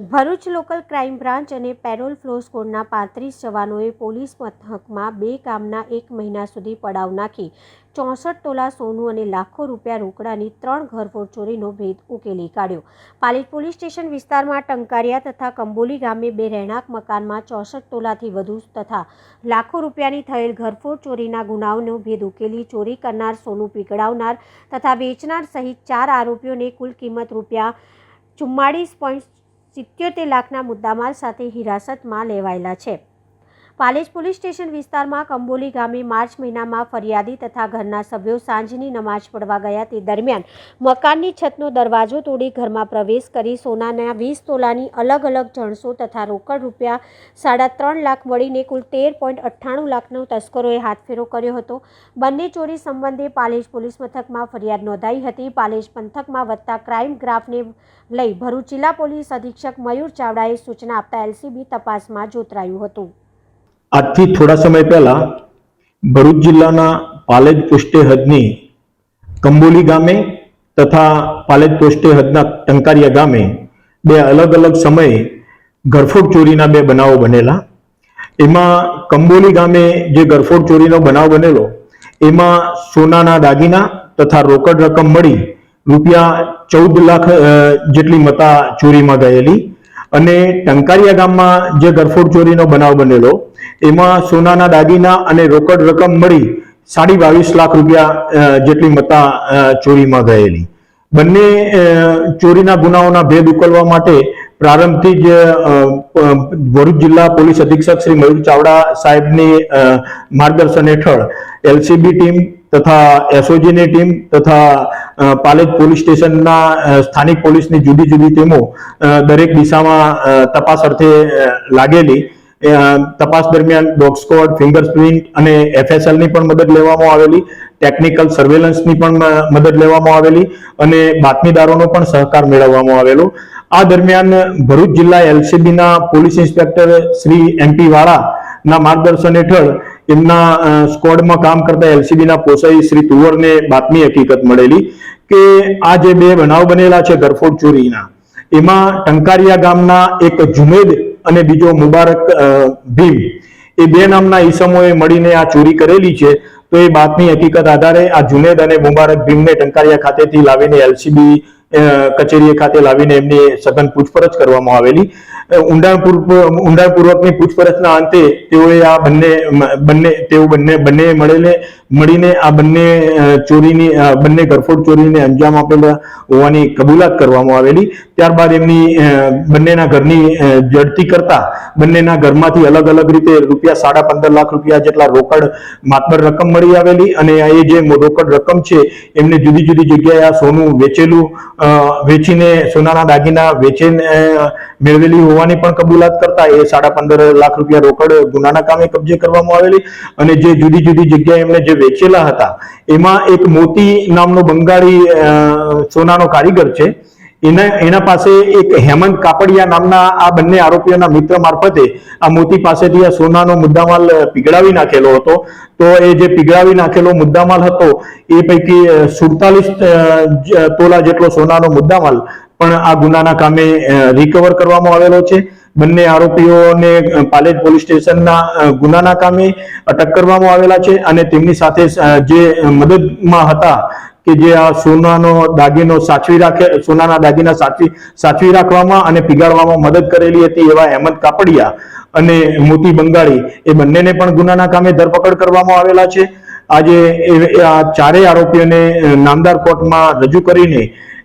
Bharuch local crime branch અને parole furlough સ્કોડના પાંત્રીસ જવાનોએ પોલીસ મથકમાં બે કામના એક મહિના સુધી પડાવ નાખી, ચોસઠ તોલા સોનું અને લાખો રૂપિયા રોકડાની ત્રણ ઘરફોડ ચોરીનો ભેદ ઉકેલી કાઢ્યો. પાલિત પોલીસ સ્ટેશન વિસ્તારમાં ટંકારિયા તથા કંબોલી ગામે બે રહેણાંક મકાનમાં ચોસઠ તોલાથી વધુ તથા લાખો રૂપિયાની થયેલ ઘરફોડ ચોરીના ગુનાઓનો ભેદ ઉકેલી ચોરી કરનાર સોનું પીગળાવનાર તથા વેચનાર સહિત ચાર આરોપીઓને કુલ કિંમત રૂપિયા ચુમ્માળીસ પોઈન્ટ સિત્યોતેર લાખના મુદ્દામાલ સાથે હિરાસતમાં લેવાયેલા છે. પાલેજ પોલીસ સ્ટેશન વિસ્તારમાં કંબોલી ગામે માર્ચ મહિનામાં ફરિયાદી તથા ઘરના સભ્યો સાંજની નમાજ પડવા ગયા તે દરમિયાન મકાનની છતનો દરવાજો તોડી ઘરમાં પ્રવેશ કરી સોનાના વીસ તોલાની અલગ અલગ જણસો તથા રોકડ રૂપિયા સાડા ત્રણ લાખ મળીને કુલ તેર પોઈન્ટ અઠ્ઠાણું લાખનો તસ્કરોએ હાથફેરો કર્યો હતો. બંને ચોરી સંબંધે પાલેજ પોલીસ મથકમાં ફરિયાદ નોંધાઈ હતી. પાલેજ પંથકમાં વધતા ક્રાઇમ ગ્રાફને લઈ ભરૂચ જિલ્લા પોલીસ અધિક્ષક મયુર ચાવડાએ સૂચના આપતા એલસીબી તપાસમાં જોતરાયું હતું. આજથી થોડા સમય પહેલા ભરૂચ જિલ્લાના પાલેજ પોસ્ટે હદની કંબોલી ગામે તથા પાલેજ પોસ્ટે હદના ટંકારિયા ગામે બે અલગ અલગ સમયે ગરફોડ ચોરીના બે બનાવો બનેલા. એમાં કંબોલી ગામે જે ગરફોડ ચોરીનો બનાવ બનેલો, એમાં સોનાના દાગીના તથા રોકડ રકમ મળી રૂપિયા ચૌદ લાખ જેટલી મતા ચોરીમાં ગયેલી. અને ટંકારિયા ગામમાં જે ગરફોડ ચોરીનો બનાવ બનેલો એમાં સોનાના દાગીના અને રોકડ રકમ મળી સાડી બાવીસ લાખ રૂપિયા જેટલી મતા ચોરીમાં ગયેલી. બંને ચોરીના ગુનાઓના ભેદ ઉકેલવા માટે પ્રારંભથી જ ભરૂચ જિલ્લા પોલીસ અધિક્ષક શ્રી મયુર ચાવડા સાહેબની માર્ગદર્શન હેઠળ એલસીબી ટીમ તથા એસઓજીની ટીમ તથા પાલેજ પોલીસ સ્ટેશનના સ્થાનિક પોલીસની જુદી જુદી ટીમો દરેક દિશામાં તપાસ અર્થે લાગેલી. તપાસ દરમિયાન ડોગ સ્કોડ ફિંગરપ્રિન્ટ અને એફએસએલની પણ મદદ લેવામાં આવેલી. ટેકનિકલ સર્વેલન્સની પણ મદદ લેવામાં આવેલી અને બાતમીદારોનો પણ સહકાર મેળવવામાં આવેલો. આ દરમિયાન ભરૂચ જિલ્લા એલસીબીના police inspector Shri MP Vala ના માર્ગદર્શન હેઠળ એમના સ્કોડમાં કામ કરતા એલસીબી ના પોસાઈ શ્રી તુવરને બાતમી હકીકત મળેલી કે આ જે બે બનાવ બનેલા છે ગરફોડ ચોરીના, એમાં ટંકારિયા ગામના એક જુનેદ અને બીજો મુબારક ભીમ. એ બે નામના ઈસમોએ મળીને આ ચોરી કરેલી છે. તો એ બાતની હકીકત આધારે આ જુનેદ અને મુબારક ભીમને ટંકારિયા ખાતેથી લાવીને એલસીબી કચેરી ખાતે લાવીને એમની સઘન પૂછપરછ કરવામાં આવેલી. ઊંડાણપૂર્વક ઊંડાણપૂર્વકની પૂછપરછના અંતે તેઓએ આ બંને બંને, તેઓ બંને બંને મળેલે મળીને આ બંને ચોરીની બંને ઘરફોડ ચોરીને અંજામ આપેલા હોવાની કબૂલાત કરવામાં આવેલી. ત્યારબાદ એમની બંનેના ઘરની જડતી કરતા બંનેના ઘરમાંથી અલગ અલગ રીતે રૂપિયા સાડા પંદર લાખ રૂપિયા જેટલા રોકડ માતબર રકમ મળી આવેલી અને એ જે રોકડ રકમ છે, એમને જુદી જુદી જગ્યાએ આ સોનું વેચેલું વેચીને સોનાના દાગીના વેચીને મેળવેલી હોવાની પણ કબૂલાત કરતા એ સાડા પંદર લાખ રૂપિયા રોકડ ગુનાના કામે કબજે કરવામાં આવેલી અને જે જુદી જુદી જગ્યાએ એમને જે વેચેલા હતા, એમાં એક મોતી નામનો બંગાળી સોનાનો કારીગર છે. એના એના પાસે એક હેમંત કાપડિયા નામના આ બંને આરોપીઓના મિત્ર મારફતે આ મોતી પાસેથી આ સોનાનો મુદ્દામાલ પીગળાવી નાખેલો હતો. તો એ જે પીગળાવી નાખેલો મુદ્દામાલ હતો, એ પૈકી સુડતાલીસ તોલા જેટલો સોનાનો મુદ્દામાલ પણ આ ગુનાના કામે રિકવર કરવામાં આવેલો છે. બંને આરોપીઓને પાલેજ પોલીસ સ્ટેશનના ગુનાના કામે અટક કરવામાં આવેલા છે અને તેમની સાથે જે મદદમાં હતા કે જે આ સોનાનો દાગીનો સાચવી રાખે, સોનાના દાગીના સાચવી સાચવી રાખવામાં અને પીગાળવામાં મદદ કરેલી હતી એવા અહેમદ કાપડિયા અને મોતી બંગાળી એ બંનેને પણ ગુનાના કામે ધરપકડ કરવામાં આવેલા છે. આજે આ ચારેય આરોપીઓને નામદાર કોર્ટમાં રજૂ કરીને